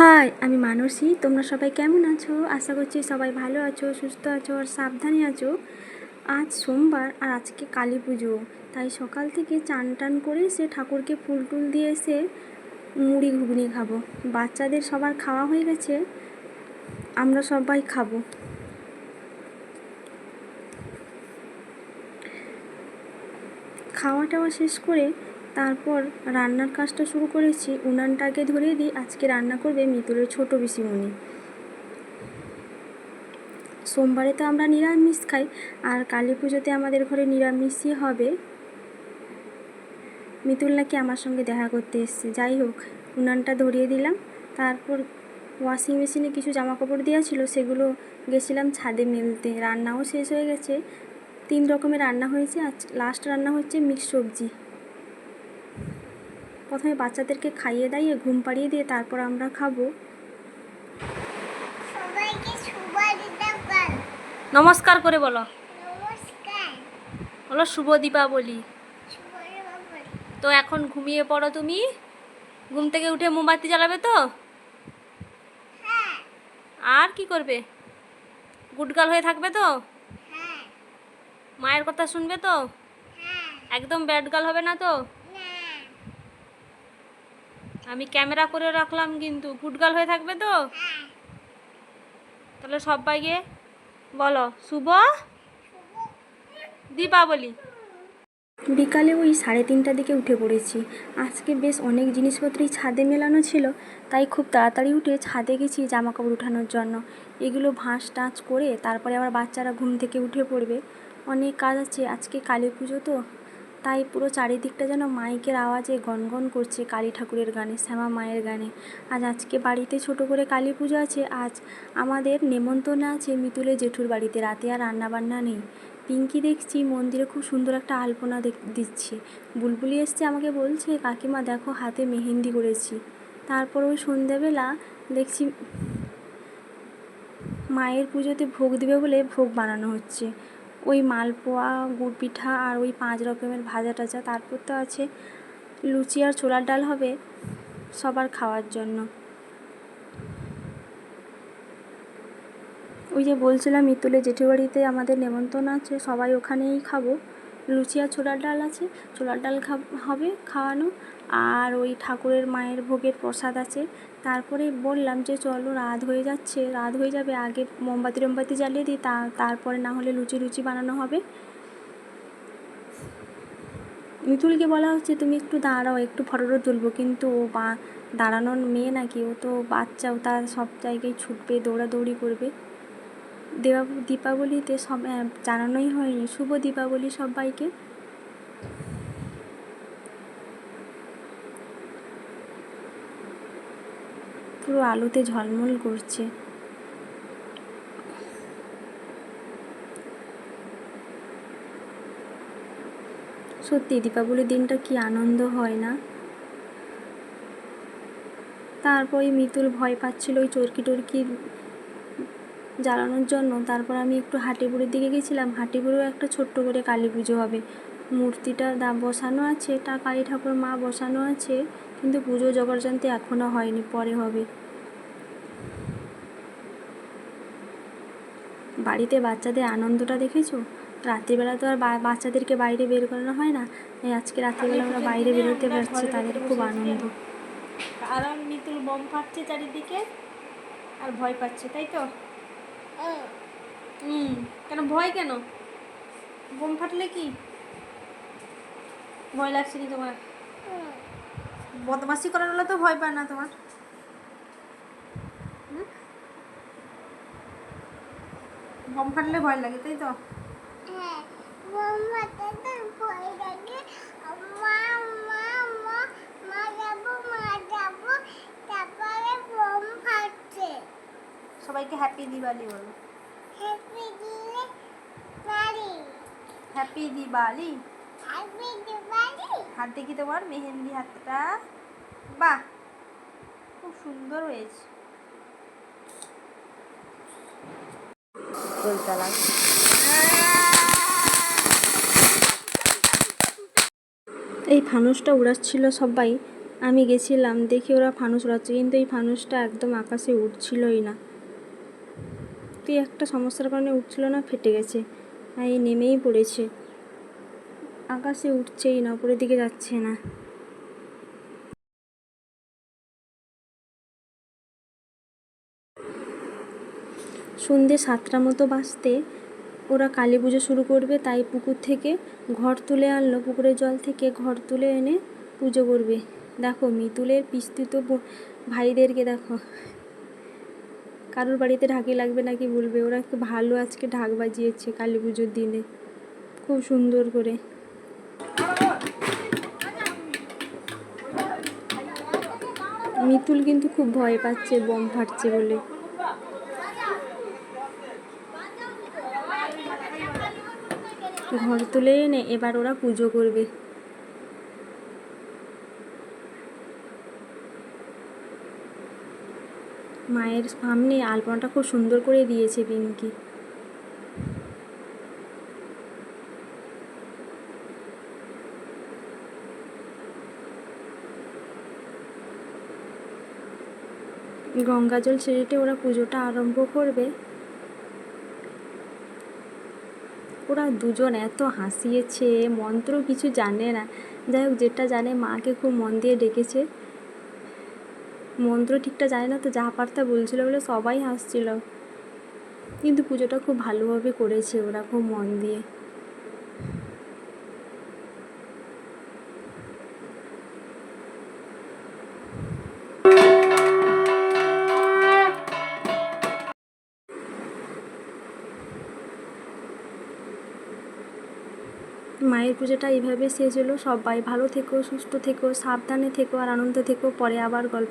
High, আমি মানসী। তোমরা সবাই কেমন আছো? আশা করছি সবাই ভালো আছো, সুস্থ আছো আর সাবধানে আছো। আজ সোমবার আর আজকে কালী পুজো। তাই সকাল থেকে চান টান করে সে ঠাকুরকে ফুল টুল দিয়ে এসে মুড়ি ঘুগনি খাব। বাচ্চাদের সবার খাওয়া হয়ে গেছে, আমরা সবাই খাব। খাওয়া টাওয়া শেষ করে তারপর রান্নার কাজটা শুরু করেছি। উনানটাকে ধরিয়ে দিই, আজকে রান্না করবে মিতুলের ছোটো পিসিমণি সোমবারে তো আমরা নিরামিষ খাই, আর কালী পুজোতে আমাদের ঘরে নিরামিষই হবে। মিতুল নাকি আমার সঙ্গে দেখা করতে এসছে। যাই হোক, উনানটা ধরিয়ে দিলাম। তারপর ওয়াশিং মেশিনে কিছু জামা কাপড় দেওয়া ছিল, সেগুলো গেছিলাম ছাদে মেলতে। রান্নাও শেষ হয়ে গেছে। তিন রকমের রান্না হয়েছে। আজ লাস্ট রান্না হচ্ছে মিক্স সবজি। প্রথমে বাচ্চাদেরকে খাইয়ে দাইয়ে ঘুম পাড়িয়ে দিয়ে তারপর আমরা খাব। সবাইকে শুভ দীপাবলি নমস্কার করে বলো। বলো শুভ দীপাবলি তো এখন ঘুমিয়ে পড়ো তুমি? ঘুম থেকে উঠে মোমবাতি জ্বালাবে তো? হ্যাঁ। আর কি করবে? গুডগাল হয়ে থাকবে তো? হ্যাঁ। মায়ের কথা শুনবে তো? হ্যাঁ। একদম ব্যাডগাল হবে না তো? আমি ক্যামেরা করে রাখলাম কিন্তু গুডগাল হয়ে থাকবে তো? তাহলে সবাইকে বলো, শুভ দীপাবলি। বিকালে ওই সাড়ে তিনটার দিকে উঠে পড়েছি। আজকে বেশ অনেক জিনিসপত্রই ছাদে মেলানো ছিল, তাই খুব তাড়াতাড়ি উঠে ছাদে গেছি জামা কাপড় উঠানোর জন্য। এগুলো ভাঁজ টাঁচ করে তারপরে আবার বাচ্চারা ঘুম থেকে উঠে পড়বে। অনেক কাজ আছে, আজকে কালী পুজো তো। তাই পুরো চারিদিকটা যেন মাইকের আওয়াজে গনগন করছে কালী ঠাকুরের গানে, শ্যামা মায়ের গানে। আজ আজকে বাড়িতে ছোট করে কালী পুজো আছে, আজ আমাদের নেমন্তন্ন আছে মিতুলে জেঠুর বাড়িতে। রাতে আর রান্নাবান্না নেই। পিঙ্কি দেখছি মন্দিরে খুব সুন্দর একটা আলপনা দিচ্ছে। বুলবুলি এসছে আমাকে বলছে, কাকিমা দেখো হাতে মেহেন্দি করেছি। তারপর ওই সন্ধ্যাবেলা দেখছি মায়ের পুজোতে ভোগ দেবে বলে ভোগ বানানো হচ্ছে। ওই মালপোয়া, গুড় পিঠা আর ওই পাঁচ রকমের ভাজা টাজা, তারপর তো আছে লুচি আর ছোলার ডাল হবে সবার খাওয়ার জন্য। ওই যে বলছিলাম মিতুলে জেঠুবাড়িতে আমাদের নেমন্তন্ন আছে, সবাই ওখানেই খাব। লুচি আর ছোলার ডাল আছে, ছোলার ডাল হবে খাওয়ানো। আর ওই ঠাকুরের মায়ের ভোগের প্রসাদ আছে তারপরে বললাম যে, চলো, রাত হয়ে যাচ্ছে। রাত হয়ে যাবে, আগে মোমবাতি টোমবাতি জ্বালিয়ে দিই, তা, তারপরে না হলে লুচি লুচি বানানো হবে। মিতুলকে বলা হচ্ছে, তুমি একটু দাঁড়াও, একটু ফটোটা তুলবো। কিন্তু ও বা, দাঁড়ানোর মেয়ে নাকি, ও তো বাচ্চা, ও তার সব জায়গায় ছুটবে, দৌড়াদৌড়ি করবে। দেওয়া দীপাবলিতে সব জানানোই হয়নি। শুভ দীপাবলি সবাইকে। পুরো আলোতে ঝলমল করছে। সত্যি, দীপাবলির দিনটা কি আনন্দ হয় না? তারপর মিতুল ভয় পাচ্ছিল ওই চরকি টরকি জ্বালানোর জন্য। তারপর আমি একটু হাটিপুরের দিকে গেছিলাম। হাটিপুরেও একটা ছোট্ট করে কালী পুজো হবে। মূর্তিটা দা বসানো আছে তা কালী ঠাকুর মা বসানো আছে কিন্তু পুজো জগরজান্তি এখনও হয়নি পরে হবে। বাড়িতে বাচ্চাদের আনন্দটা দেখেছ? রাত্রিবেলা তো আর বা- বাচ্চাদেরকে বাইরে বের করানো হয় না এই আজকে রাত্রিবেলা আমরা বাইরে বেরোতে পারছি তাদের খুব আনন্দ। কারণ মিতুল বম ফাটছে চারিদিকে আর ভয় পাচ্ছে তাই তো? হুম হুম কেন ভয় কেন? বোম ফাটলে কি? ভয় লাগছে নি তোমার। বদমাসি করার হলে তো ভয় পায় না তোমার। বম ফাটলে ভয় লাগে তাই তো? হ্যাঁ বোমাতে তো ভয় লাগে। মা মা মা মা যাব মা যাব তারপরে বোম ফাটছে। সবাইকে হ্যাপি দিওয়ালি বলো। Happy Diwali happy Diwali. হাত দেখি তোমার মেহেন্দি হাতটা। বাহ, খুব সুন্দর হয়েছে। এই ফানুসটা উড়াচ্ছিল সবাই। আমি গেছিলাম, দেখি ওরা ফানুস উড়াচ্ছে, কিন্তু এই ফানুসটা একদম আকাশে উঠছিলই না। তুই একটা সমস্যার কারণে উঠছিল না, ফেটে গেছে। আর এই নেমেই পড়েছে। আকাশে উঠছেই না, উপরের দিকে যাচ্ছে না। সন্ধে সাতটা মতো বাজতে ওরা কালী পুজো শুরু করবে, তাই পুকুর থেকে ঘর তুলে আনলো। পুকুরের জল থেকে ঘর তুলে এনে পুজো করবে। দেখো, মিতুলের পিস্তিত ভাইদেরকে দেখো। কারোর বাড়িতে ঢাকি লাগবে নাকি বলবে? ওরা একটু ভালো আজকে ঢাক বাজিয়েছে কালী পুজোর দিনে। খুব সুন্দর করে। মিতুল কিন্তু খুব ভয় পাচ্ছে, বম ফাটছে বলে। ঘর তুলে এনে এবার ওরা পুজো করবে। মায়ের সামনে আলপনাটা খুব সুন্দর করে দিয়েছে পিঙ্কি। গঙ্গা জল ছেড়েটে ওরা পুজোটা আরম্ভ করবে। ওরা দুজন এত হাসিয়েছে, মন্ত্র কিছু জানে না। যাই হোক, যেটা জানে, মাকে খুব মন দিয়ে ডেকেছে। মন্ত্র ঠিকটা জানে না তো, যা পারতা বলছিল বলে সবাই হাসছিল। কিন্তু পুজোটা খুব ভালোভাবে করেছে ওরা, খুব মন দিয়ে। মায়ের পুজোটা এইভাবে শেষ হলো। সবাই ভালো থেকো, সুস্থ থেকো, সাবধানে থেকো আর আনন্দ থেকো। পরে আবার গল্প